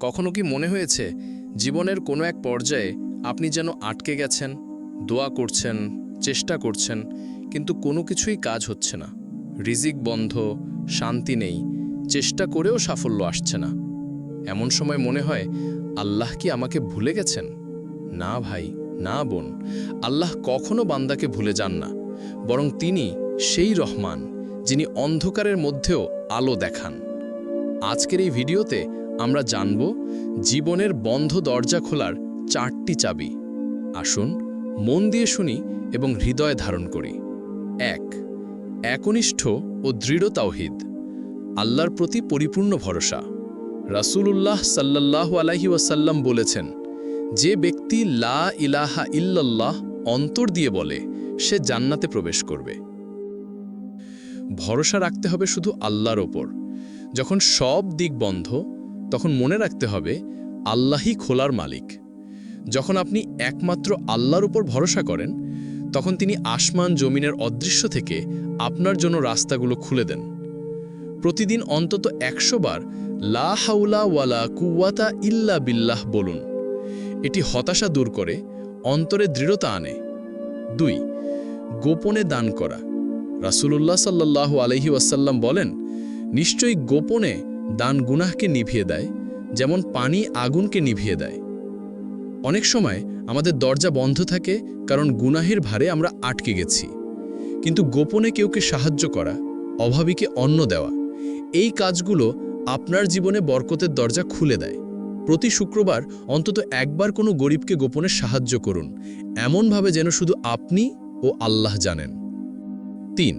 কখনো কি মনে হয়েছে জীবনের কোনো এক পর্যায়ে আপনি যেন আটকে গেছেন, দোয়া করছেন, চেষ্টা করছেন, কিন্তু কোনো কিছুই কাজ হচ্ছে না। রিজিক বন্ধ, শান্তি নেই, চেষ্টা করেও সাফল্য আসছে না। এমন সময় মনে হয়, আল্লাহ কি আমাকে ভুলে গেছেন? না ভাই, না বোন, আল্লাহ কখনো বান্দাকে ভুলে যান না, বরং তিনি সেই রহমান, যিনি অন্ধকারের মধ্যেও আলো দেখান। আজকের এই ভিডিওতে আমরা জানব জীবনের বন্ধ দরজা খোলার চারটি চাবি। আসুন, মন দিয়ে শুনি এবং হৃদয় ধারণ করি। এক, একনিষ্ঠ ও দৃঢ় তাওহিদ। আল্লাহর প্রতি পরিপূর্ণ ভরসা। রাসূলুল্লাহ সাল্লাল্লাহু আলাইহি ওয়াসাল্লাম বলেছেন, যে ব্যক্তি লা ইলাহা ইল্লাল্লাহ অন্তর দিয়ে বলে, সে জান্নাতে প্রবেশ করবে। ভরসা রাখতে হবে শুধু আল্লাহর ওপর। যখন সব দিক বন্ধ তখন মনে রাখতে হবে, আল্লাহই খোলার মালিক। যখন আপনি একমাত্র আল্লাহর উপর ভরসা করেন, তখন তিনি আসমান জমিনের অদৃশ্য থেকে আপনার জন্য রাস্তাগুলো খুলে দেন। প্রতিদিন অন্তত একশো বার লা ওয়ালা কুওয়াতা ইল্লা বিল্লাহ বলুন। এটি হতাশা দূর করে, অন্তরে দৃঢ়তা আনে। দুই, গোপনে দান করা। রাসূলুল্লাহ সাল্লাল্লাহু আলহি ওয়াসাল্লাম বলেন, নিশ্চয়ই গোপনে দান গুনাহকে নিভিয়ে দেয়, যেমন পানি আগুনকে নিভিয়ে দেয়। অনেক সময় আমাদের দরজা বন্ধ থাকে কারণ গুনাহের ভারে আমরা আটকে গেছি। কিন্তু গোপনে কেউকে সাহায্য করা অভাবীকে অন্ন দেওয়া, এই কাজগুলো আপনার জীবনে বরকতের দরজা খুলে দেয়। প্রতি শুক্রবার অন্তত একবার কোনো গরিবকে গোপনে সাহায্য করুন, এমনভাবে যেন শুধু আপনি ও আল্লাহ জানেন। তিন,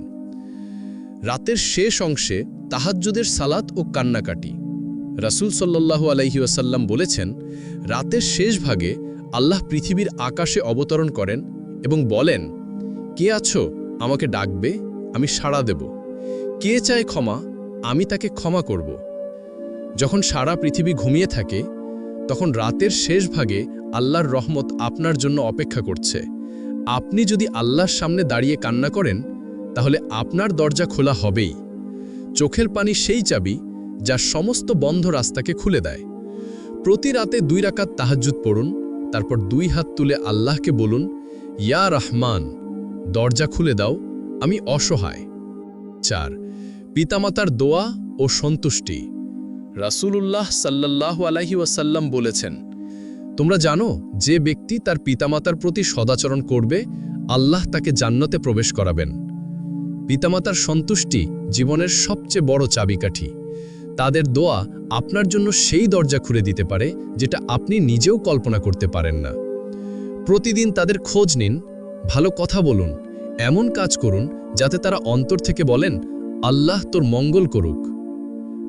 রাতের শেষ অংশে তাহাজ্জুদের সালাত ও কান্নাকাটি। রাসূল সাল্লাল্লাহু আলাইহি ওয়াসাল্লাম বলেছেন, রাতের শেষ ভাগে আল্লাহ পৃথিবীর আকাশে অবতরণ করেন এবং বলেন, কে আছো? আমাকে ডাকবে, আমি সাড়া দেব। কে চায় ক্ষমা? আমি তাকে ক্ষমা করব। যখন সারা পৃথিবী ঘুমিয়ে থাকে, তখন রাতের শেষ ভাগে আল্লাহর রহমত আপনার জন্য অপেক্ষা করছে। আপনি যদি আল্লাহর সামনে দাঁড়িয়ে কান্না করেন, তাহলে আপনার দরজা খোলা হবেই। চোখের পানি সেই চাবি যা সমস্ত বন্ধ রাস্তাকে খুলে দেয়। প্রতি রাতে দুই রাকাত তাহাজ্জুদ পড়ুন, তারপর দুই হাত তুলে আল্লাহকে বলুন, ইয়া রহমান, দরজা খুলে দাও, আমি অসহায়। চার, পিতামাতার দোয়া ও সন্তুষ্টি। রাসূলুল্লাহ সাল্লাল্লাহু আলাইহি ওয়াসাল্লাম বলেছেন, তোমরা জানো, যে ব্যক্তি তার পিতামাতার প্রতি সদাচরণ করবে, আল্লাহ তাকে জান্নাতে প্রবেশ করাবেন। পিতামাতার সন্তুষ্টি জীবনের সবচেয়ে বড় চাবিকাঠি। তাদের দোয়া আপনার জন্য সেই দরজা খুলে দিতে পারে, যেটা আপনি নিজেও কল্পনা করতে পারেন না। প্রতিদিন তাদের খোঁজ নিন, ভালো কথা বলুন, এমন কাজ করুন, যাতে তারা অন্তর থেকে বলেন, আল্লাহ তোর মঙ্গল করুক।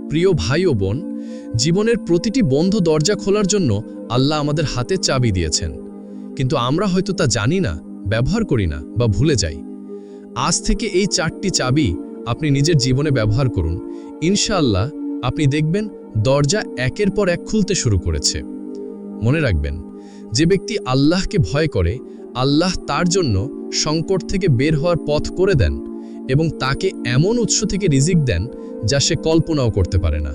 প্রিয় ভাই ও বোন, জীবনের প্রতিটি বন্ধ দরজা খোলার জন্য আল্লাহ আমাদের হাতে চাবি দিয়েছেন। কিন্তু আমরা হয়তো তা জানি না, ব্যবহার করি না বা ভুলে যাই। আজ থেকে এই চারটি চাবি আপনি নিজের জীবনে ব্যবহার করুন। ইনশাআল্লাহ আপনি দেখবেন দরজা একের পর এক খুলতে শুরু করেছে। মনে রাখবেন, যে ব্যক্তি আল্লাহকে ভয় করে, আল্লাহ তার জন্য সংকট থেকে বের হওয়ার পথ করে দেন এবং তাকে এমন উৎস থেকে রিজিক দেন যা সে কল্পনাও করতে পারে না।